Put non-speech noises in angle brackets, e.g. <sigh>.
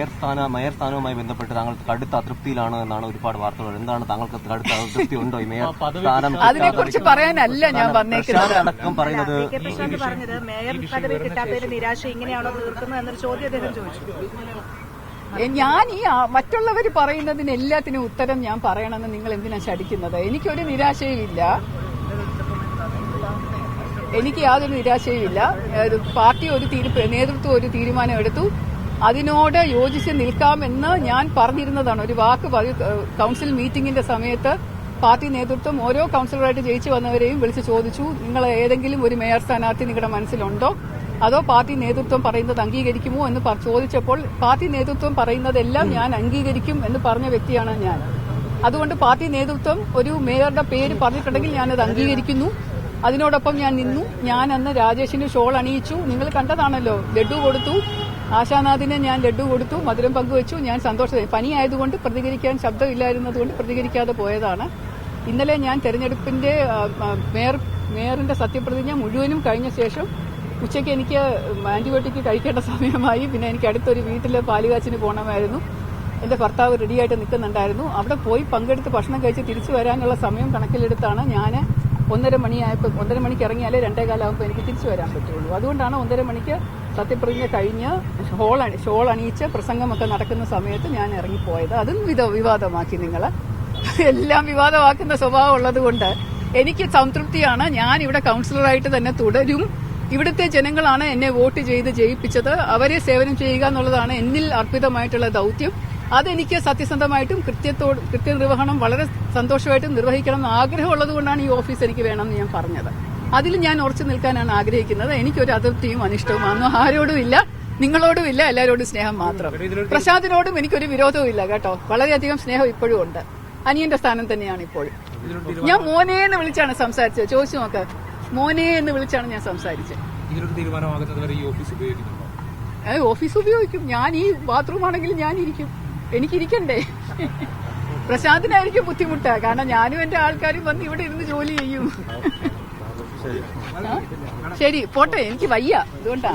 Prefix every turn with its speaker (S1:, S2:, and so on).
S1: Mayor സ്ഥാന mayor സ്ഥാനവുമായി ബന്ധപ്പെട്ട് താങ്കൾ കടുത്ത അതൃപ്തിയിലാണ് എന്നാണ് ഒരുപാട് വാർത്തകൾ. എന്താണ് താങ്കൾക്ക് കടുത്ത അതൃപ്തി ഉണ്ടോ ഈ മേയർ സ്ഥാനം
S2: അതിനെ കുറിച്ച് പറയാനല്ല ഞാൻ വന്നേക്കുന്നത്.
S1: അടക്കം പറയുന്നത്
S3: പറഞ്ഞത് മേയർ പദവി നിരാശ ഇങ്ങനെയാണോ തീർക്കുന്നത് എന്നൊരു ചോദ്യം അദ്ദേഹം ചോദിച്ചു.
S2: ഞാൻ ഈ മറ്റുള്ളവർ പറയുന്നതിന് എല്ലാത്തിനും ഉത്തരം ഞാൻ പറയണമെന്ന് നിങ്ങൾ എന്തിനാ ശടിക്കുന്നത് എനിക്കൊരു നിരാശയും ഇല്ല എനിക്ക് യാതൊരു നിരാശയും ഇല്ല പാർട്ടി ഒരു നേതൃത്വം ഒരു തീരുമാനം എടുത്തു. അതിനോട് യോജിച്ച് നിൽക്കാമെന്ന് ഞാൻ പറഞ്ഞിരുന്നതാണ്. ഒരു വാക്ക് കൌൺസിൽ മീറ്റിംഗിന്റെ സമയത്ത് പാർട്ടി നേതൃത്വം ഓരോ കൌൺസിലറായിട്ട് ജയിച്ചു വന്നവരെയും വിളിച്ച് ചോദിച്ചു നിങ്ങൾ ഏതെങ്കിലും ഒരു മേയർ സ്ഥാനാർത്ഥി നിങ്ങളുടെ മനസ്സിലുണ്ടോ? അതോ പാർട്ടി നേതൃത്വം പറയുന്നത് അംഗീകരിക്കുമോ? എന്ന് ചോദിച്ചപ്പോൾ പാർട്ടി നേതൃത്വം പറയുന്നതെല്ലാം ഞാൻ അംഗീകരിക്കും എന്ന് പറഞ്ഞ വ്യക്തിയാണ് ഞാൻ. അതുകൊണ്ട് പാർട്ടി നേതൃത്വം ഒരു മേയറുടെ പേര് പറഞ്ഞിട്ടുണ്ടെങ്കിൽ ഞാനത് അംഗീകരിക്കുന്നു. അതിനോടൊപ്പം ഞാൻ നിന്നു. ഞാൻ അന്ന് രാജേഷിന് ഷോൾ അണിയിച്ചു. നിങ്ങൾ കണ്ടതാണല്ലോ ലഡു കൊടുത്തു. ആശാനാഥിന് ഞാൻ ലഡു കൊടുത്തു മധുരം പങ്കുവച്ചു ഞാൻ സന്തോഷ പനിയായതുകൊണ്ട് പ്രതികരിക്കാൻ ശബ്ദമില്ലായിരുന്നതുകൊണ്ട് പ്രതികരിക്കാതെ പോയതാണ്. ഇന്നലെ ഞാൻ തെരഞ്ഞെടുപ്പിന്റെ മേയർ മേയറിന്റെ സത്യപ്രതിജ്ഞ മുഴുവനും കഴിഞ്ഞ ശേഷം ഉച്ചയ്ക്ക് എനിക്ക് ആന്റിബയോട്ടിക് കഴിക്കേണ്ട <laughs> സമയമായി. പിന്നെ എനിക്ക് അടുത്തൊരു വീട്ടിലെ പാലുകാച്ചിന് പോകണമായിരുന്നു എന്റെ ഭർത്താവ് റെഡിയായിട്ട് നിൽക്കുന്നുണ്ടായിരുന്നു. അവിടെ പോയി പങ്കെടുത്ത് ഭക്ഷണം കഴിച്ച് തിരിച്ചു വരാനുള്ള സമയം കണക്കിലെടുത്താണ് ഞാൻ ഒന്നര മണിയായപ്പോൾ ഒന്നര മണിക്ക് ഇറങ്ങിയാലേ രണ്ടേ കാലാകുമ്പോൾ എനിക്ക് തിരിച്ചു വരാൻ പറ്റുള്ളൂ. അതുകൊണ്ടാണ് ഒന്നര മണിക്ക് സത്യപ്രതിജ്ഞ കഴിഞ്ഞ് ഷോൾ അണി ഷോൾ അണിയിച്ച് പ്രസംഗമൊക്കെ നടക്കുന്ന സമയത്ത് ഞാൻ ഇറങ്ങിപ്പോയത്. അതും വിധ വിവാദമാക്കി നിങ്ങൾ എല്ലാം വിവാദമാക്കുന്ന സ്വഭാവം ഉള്ളത് കൊണ്ട് എനിക്ക് സംതൃപ്തിയാണ്. ഞാൻ ഇവിടെ കൗൺസിലറായിട്ട് തന്നെ തുടരും. ഇവിടുത്തെ ജനങ്ങളാണ് എന്നെ വോട്ട് ചെയ്ത് ജയിപ്പിച്ചത്. അവരെ സേവനം ചെയ്യുക എന്നുള്ളതാണ് എന്നിൽ അർപ്പിതമായിട്ടുള്ള ദൗത്യം. അതെനിക്ക് സത്യസന്ധമായിട്ടും കൃത്യത്തോട് കൃത്യനിർവഹണം വളരെ സന്തോഷമായിട്ടും നിർവഹിക്കണം എന്ന് ആഗ്രഹമുള്ളത് കൊണ്ടാണ് ഈ ഓഫീസ് എനിക്ക് വേണമെന്ന് ഞാൻ പറഞ്ഞത്. അതിൽ ഞാൻ ഉറച്ചു നിൽക്കാനാണ് ആഗ്രഹിക്കുന്നത്. എനിക്കൊരു അതൃപ്തിയും അനിഷ്ടവും അന്നും ആരോടും ഇല്ല. നിങ്ങളോടും ഇല്ല എല്ലാവരോടും സ്നേഹം മാത്രം. പ്രസാദിനോടും എനിക്കൊരു വിരോധവും ഇല്ല കേട്ടോ. വളരെയധികം സ്നേഹം ഇപ്പോഴും ഉണ്ട്. അനിയന്റെ സ്ഥാനം തന്നെയാണ് ഇപ്പോൾ. ഞാൻ മോനെ എന്ന് വിളിച്ചാണ് സംസാരിച്ചത്. ചോദിച്ചു നോക്ക്. മോനെ എന്ന് വിളിച്ചാണ് ഞാൻ സംസാരിച്ചത്.
S4: ഓഫീസ്
S2: ഉപയോഗിക്കും. ഞാൻ ഈ ബാത്റൂം ആണെങ്കിൽ ഞാൻ ഇരിക്കും. എനിക്കിരിക്കണ്ടേ? പ്രശാന്തിനായിരിക്കും ബുദ്ധിമുട്ടാ. കാരണം ഞാനും എന്റെ ആൾക്കാരും വന്ന് ഇവിടെ ഇരുന്ന് ജോലി ചെയ്യും? ശരി. പോട്ടെ എനിക്ക് വയ്യ അതുകൊണ്ടാ